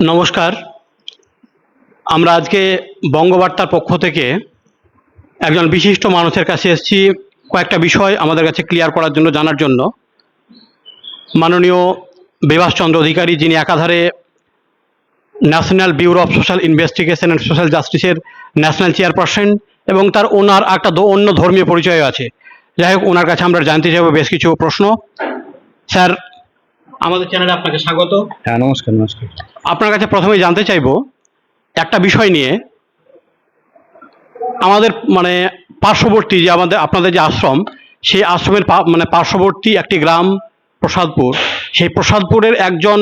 নমস্কার। আমরা আজকে বঙ্গবার্তার পক্ষ থেকে একজন বিশিষ্ট মানুষের কাছে এসেছি কয়েকটা বিষয় আমাদের কাছে ক্লিয়ার করার জন্য, জানার জন্য। মাননীয় বিভাসচন্দ্র অধিকারী যিনি একাধারে National Bureau of Social Investigation and Social জাস্টিসের ন্যাশনাল চেয়ারপারসন এবং তার ওনার একটা অন্য ধর্মীয় পরিচয় আছে। যাই হোক, ওনার কাছে আমরা জানতে চাইব বেশ কিছু প্রশ্ন। স্যার আমাদের চ্যানেলে আপনাকে স্বাগত। হ্যাঁ নমস্কার নমস্কার। আপনার কাছে প্রথমে জানতে চাইব একটা বিষয় নিয়ে আমাদের মানে পার্শ্ববর্তী যে আমাদের আপনাদের যে আশ্রম সেই আশ্রমের মানে পার্শ্ববর্তী একটি গ্রাম প্রসাদপুর। সেই প্রসাদপুরের একজন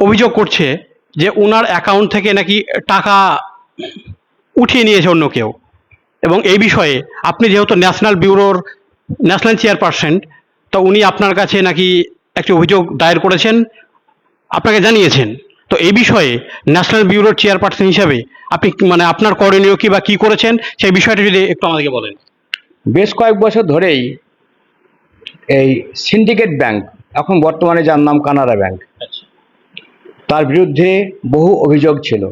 অভিযোগ করছে যে ওনার অ্যাকাউন্ট থেকে নাকি টাকা উঠিয়ে নিয়েছে অন্য কেউ। এবং এই বিষয়ে আপনি যেহেতু ন্যাশনাল ব্যুরোর ন্যাশনাল চেয়ারপারসন তো উনি আপনার কাছে নাকি একটি অভিযোগ দায়ের করেছেন আপনাকে জানিয়েছেন। তো এই বিষয়ে ন্যাশনাল ব্যুরোর চেয়ারপারসন হিসাবে আপনি মানে আপনার করণীয় কি বা কি করেছেন সেই বিষয়টা যদি একটু আমাদেরকে বলেন। বেশ কয়েক বছর ধরেই এই সিন্ডিকেট ব্যাংক এখন বর্তমানে যার নাম কানাড়া ব্যাংক তার বিরুদ্ধে বহু অভিযোগ ছিল।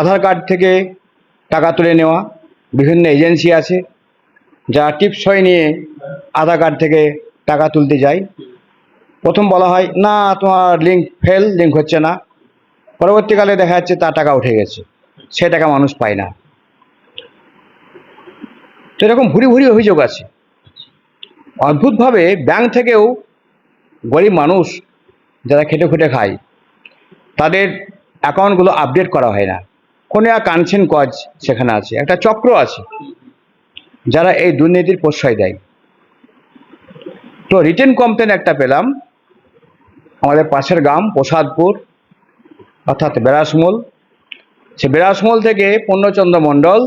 আধার কার্ড থেকে টাকা তুলে নেওয়া বিভিন্ন এজেন্সি আছে যারা টিপসই নিয়ে আধার কার্ড থেকে টাকা তুলতে যায় প্রথম বলা হয়, না, তোমার লিঙ্ক ফেল লিঙ্ক হচ্ছে না। পরবর্তীকালে দেখা যাচ্ছে তার টাকা উঠে গেছে। সে টাকা মানুষ পায় না। তো এরকম ভুরি ভুরি অভিযোগ আছে। অদ্ভুতভাবে ব্যাংক থেকেও গরিব মানুষ যারা খেটে খুঁটে খায়, তাদের অ্যাকাউন্টগুলো আপডেট করা হয় না। কোনো এক কানসেন কজ সেখানে আছে। একটা চক্র আছে, যারা এই দুর্নীতির প্রশ্রয় দেয়। তো রিটেন কমপ্লেন একটা পেলাম। আমাদের পাশের গ্রাম, প্রসাদপুর, অর্থাৎ বেরাসমূল। সে বেরাসমূল থেকে পূর্ণচন্দ্র মণ্ডল,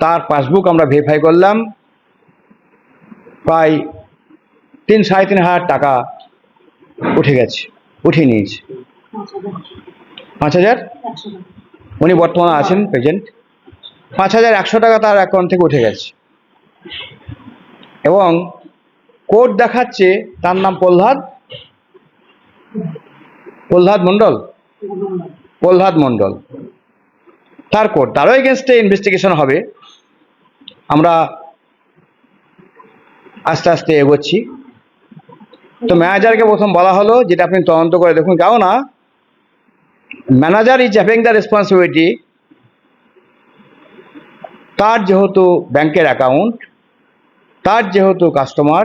তার পাসবুক আমরা ভেরিফাই করলাম। প্রায় তিন, সাড়ে তিন হাজার টাকা উঠে গেছে, উঠিয়ে নিয়েছে। পাঁচ হাজার? উনি বর্তমানে আছেন প্রেজেন্ট পাঁচ হাজার একশো টাকা তার অ্যাকাউন্ট থেকে উঠে গেছে। এবং কোড দেখাচ্ছে, তার নাম প্রহ্লাদ। প্রহ্লাদ মণ্ডল? প্রহ্লাদ মণ্ডল। তার কোড, তারও এগেনস্টে ইনভেস্টিগেশন হবে। আমরা আস্তে আস্তে এগোচ্ছি। তো ম্যানেজারকে প্রথম বলা হলো, যেটা আপনি তদন্ত করে দেখুন। কেন না manager is having the responsibility তার যেহেতু ব্যাংকের অ্যাকাউন্ট তার যেহেতু কাস্টমার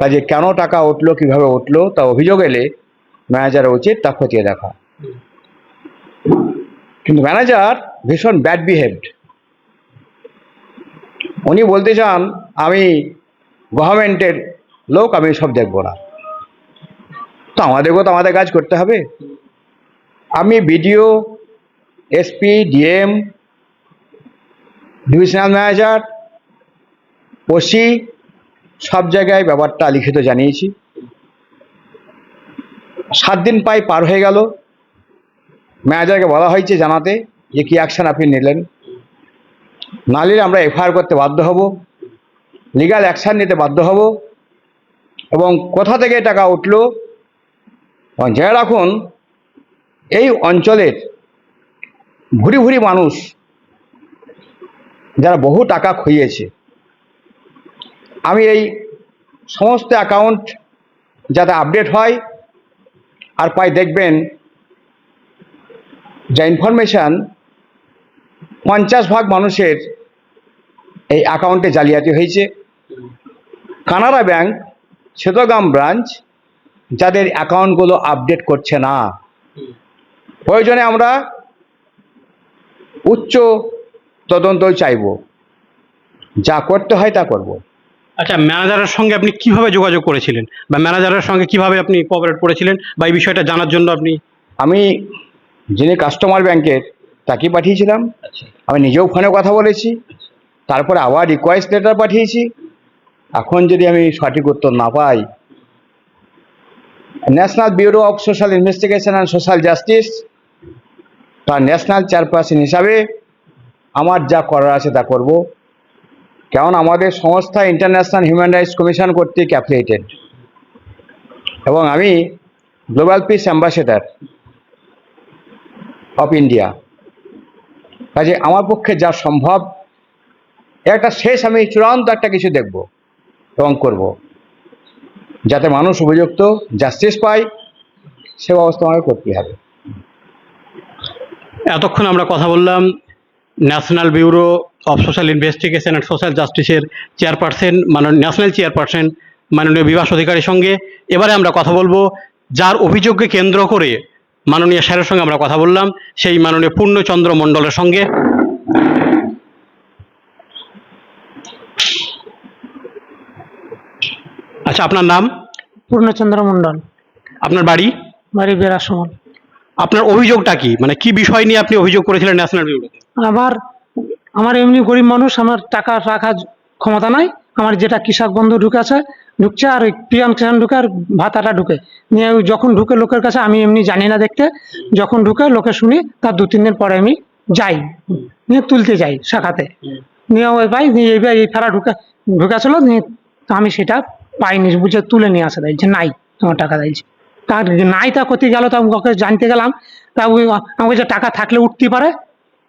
কাজে কেন টাকা উঠল, কীভাবে উঠল, তা অভিযোগ এলে ম্যানেজারের উচিত তা খতিয়ে দেখা। কিন্তু ম্যানেজার ভীষণ ব্যাড বিহেভড উনি বলতে চান, আমি গভর্নমেন্টের লোক, আমি সব দেখব না। তো আমাদেরকেও তো আমাদের কাজ করতে হবে। আমি BDO SP DM divisional manager OC সব জায়গায় ব্যাপারটা লিখিত জানিয়েছি। সাত দিন প্রায় পার হয়ে গেল। ম্যানেজারকে বলা হয়েছে জানাতে যে কী অ্যাকশন আপনি নিলেন। না নিলে আমরা এফআইআর করতে বাধ্য হব। লিগাল অ্যাকশান নিতে বাধ্য হব। এবং কোথা থেকে টাকা উঠল? জেনে রাখুন, এই অঞ্চলের ভুরি ভুরি মানুষ যারা বহু টাকা খুইয়েছে আমি এই সমস্ত অ্যাকাউন্ট যাতে আপডেট হয়, আর পাই দেখবেন যা ইনফরমেশান পঞ্চাশ ভাগ মানুষের এই অ্যাকাউন্টে জালিয়াতি হয়েছে। কানাড়া ব্যাংক ছেতগ্রাম ব্রাঞ্চ যাদের অ্যাকাউন্টগুলো আপডেট করছে না। প্রয়োজনে আমরা উচ্চ তদন্ত চাইব। যা করতে হয় তা করব। আচ্ছা ম্যানেজারের সঙ্গে আপনি কীভাবে যোগাযোগ করেছিলেন? বা ম্যানেজারের সঙ্গে কীভাবে আপনি কোঅপারেট করেছিলেন? বা এই বিষয়টা জানার জন্য আপনি আমি যিনি কাস্টমার ব্যাংকের তাকে পাঠিয়েছিলাম। আমি নিজেও ফোনে কথা বলেছি। তারপরে আবার রিকোয়েস্ট লেটার পাঠিয়েছি। এখন যদি আমি সঠিক উত্তর না পাই National Bureau of Social Investigation and Social Justice তার ন্যাশনাল চেয়ারপারসন হিসাবে আমার যা করার আছে তা করব। কারণ আমাদের সংস্থা ইন্টারন্যাশনাল হিউম্যান রাইটস কমিশন কর্তৃক অ্যাফিলিয়েটেড এবং আমি Global Peace Ambassador of India কাজে আমার পক্ষে যা সম্ভব, একটা শেষ আমি চূড়ান্ত একটা কিছু দেখব এবং করব। যাতে মানুষ উপযুক্ত জাস্টিস পায়, সে ব্যবস্থা আমাকে করতে হবে। এতক্ষণ আমরা কথা বললাম National Bureau of Social Investigation and Social জাস্টিসের চেয়ারপারসন মাননীয় ন্যাশনাল চেয়ারপারসন মাননীয় বিভাস অধিকারীর সঙ্গে। এবারে আমরা কথা বলব যার অভিযোগকে কেন্দ্র করে মাননীয় স্যারের সঙ্গে আমরা কথা বললাম সেই মাননীয় পূর্ণচন্দ্র মণ্ডলের সঙ্গে। আচ্ছা আপনার নাম? পূর্ণচন্দ্র মণ্ডল। আপনার বাড়ি? বাড়ি বেড়াসমল আপনার অভিযোগটা কি? মানে কি বিষয় নিয়ে আপনি অভিযোগ করেছিলেন ন্যাশনাল ব্যুরোতে আমার আমার এমনি গরিব মানুষ, আমার টাকা রাখার ক্ষমতা নাই, আমার যেটা কৃষক বন্ধু ঢুকেছে, ঢুকছে আর ওই পিএম কিষাণ ঢুকে আর ভাতাটা ঢুকে। নিয়ে যখন ঢুকে লোকের কাছে, আমি এমনি জানি না দেখতে, যখন ঢুকে লোকে শুনি, তার দু তিন দিন পরে আমি যাই, নিয়ে তুলতে যাই শাখাতে। নিয়ে ওই ভাই, নিয়ে এইবার এই ফেরা ঢুকে, ঢুকেছিল, নিয়ে তো আমি সেটা পাইনি, বুঝে তুলে নিয়ে আসা দেয় যে নাই তোমার টাকা দিয়েছে। তার নাই তা করতে গেল, তা ওকে জানতে গেলাম, তা ওই, আমাকে যে টাকা থাকলে উঠতে পারে,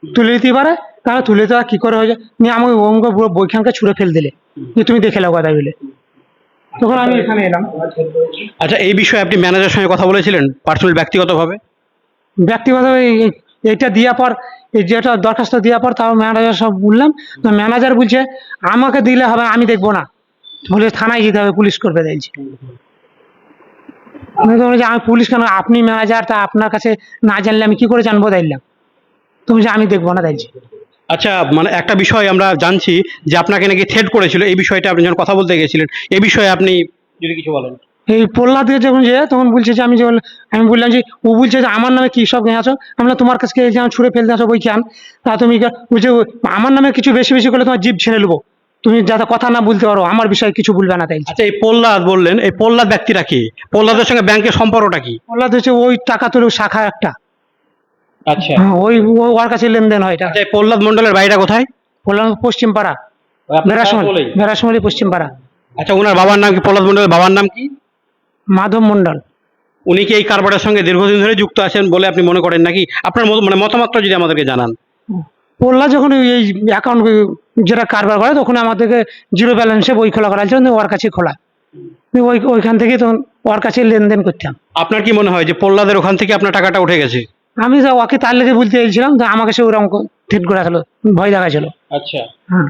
তুলে দিতে পারে তাহলে তুলে দেওয়া কি করে হয়েছে? নিয়ে আমাকে অঙ্ক পুরো বইখানকে ছুঁড়ে ফেল দিলে। যে তুমি দেখে লাও কথা বলে তখন আমি এখানে এলাম। আচ্ছা এই বিষয়ে আপনি ম্যানেজারের সঙ্গে কথা বলেছিলেন পার্সোনাল ব্যক্তিগতভাবে? ব্যক্তিগত এই- এইটা দেওয়ার পর এই যেটা দরখাস্ত দেওয়ার পর তাও ম্যানেজার সব বললাম তো ম্যানেজার বলছে আমাকে দিলে হবে আমি দেখব না। বলে থানায় যেতে হবে পুলিশ করবে দেখছি। আমি তো বলি যে আমি পুলিশ কেন? আপনি ম্যানেজার তা আপনার কাছে না জানলে আমি কি করে জানব? দেখলাম। তুমি যে আমি দেখব না দেখছি। আচ্ছা মানে একটা বিষয় আমরা জানছি যে আপনাকে নাকি থ্রেড করেছিল এই বিষয়টা আপনি যখন কথা বলতে গেছিলেন এই বিষয়ে আপনি যদি কিছু বলেন। এই প্রহ্লাদ দিয়ে যখন যে তখন বলছে যে আমি যে আমি বললাম যে ও বলছে যে আমার নামে কি সব আছো আমি বললাম, তোমার কাছে যে আমি ছুঁড়ে ফেলতে আসো বই কেন তা তুমি বলছে আমার নামে কিছু বেশি বেশি করলে তোমার জিভ ছেড়ে নেব তুমি যাতে কথা না বলতে পারো আমার বিষয়ে কিছু বলবে না তাই। আচ্ছা এই প্রহ্লাদ বললেন এই প্রহ্লাদ ব্যক্তিরা কি? প্রহ্লাদের সঙ্গে ব্যাংকের সম্পর্কটা কি? প্রহ্লাদ হচ্ছে ওই টাকা তোর শাখা একটা। আচ্ছা। হ্যাঁ, ওই ওর কাছে লেনদেন হয় এটা। আচ্ছা প্রহ্লাদ মন্ডলের বাড়িটা কোথায়? প্রহ্লাদ পশ্চিম পাড়া বেড়াসমল বেড়াসমলি পশ্চিম পাড়া আচ্ছা ওনার বাবার নাম কি? প্রহ্লাদ মন্ডলের বাবার নাম কি? মাধব মণ্ডল। উনি কি এই কারবারের সঙ্গে দীর্ঘদিন ধরে যুক্ত আছেন বলে আপনি মনে করেন নাকি? আপনার মানে মতামতটা যদি আমাদেরকে জানান। প্রহ্লাদ যখন এই অ্যাকাউন্ট যেটা কারবার করে তখন আমাদেরকে জিরো ব্যালেন্সে বই খোলা করার জন্য ওর কাছে খোলা। ওই ওইখান থেকে তখন ওর কাছে লেনদেন করতাম। আপনার কি মনে হয় যে প্রহ্লাদের ওখান থেকে আপনার টাকাটা উঠে গেছে? আমি যা ওকে তার লেগে বলতে চাইছিলাম তো আমাকে সে ওরকম ঠিক করে ছিল ভয় দেখাছিল আচ্ছা। হ্যাঁ।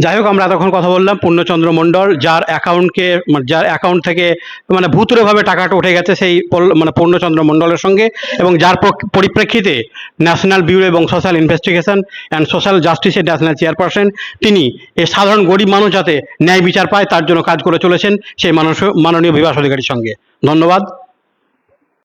যাই হোক আমরা এতক্ষণ কথা বললাম। পূর্ণচন্দ্র মণ্ডল যার অ্যাকাউন্টকে মানে যার অ্যাকাউন্ট থেকে মানে ভূতুরেভাবে টাকাটা উঠে গেছে সেই পল- মানে পূর্ণচন্দ্র মণ্ডলের সঙ্গে এবং যার পরিপ্রেক্ষিতে ন্যাশনাল ব্যুরো এবং সোশ্যাল ইনভেস্টিগেশন অ্যান্ড সোশ্যাল জাস্টিসের ন্যাশনাল চেয়ারপারসন তিনি এই সাধারণ গরিব মানুষ যাতে ন্যায় বিচার পায় তার জন্য কাজ করে চলেছেন সেই মানুষ মাননীয় বিভাস অধিকারীর সঙ্গে। ধন্যবাদ।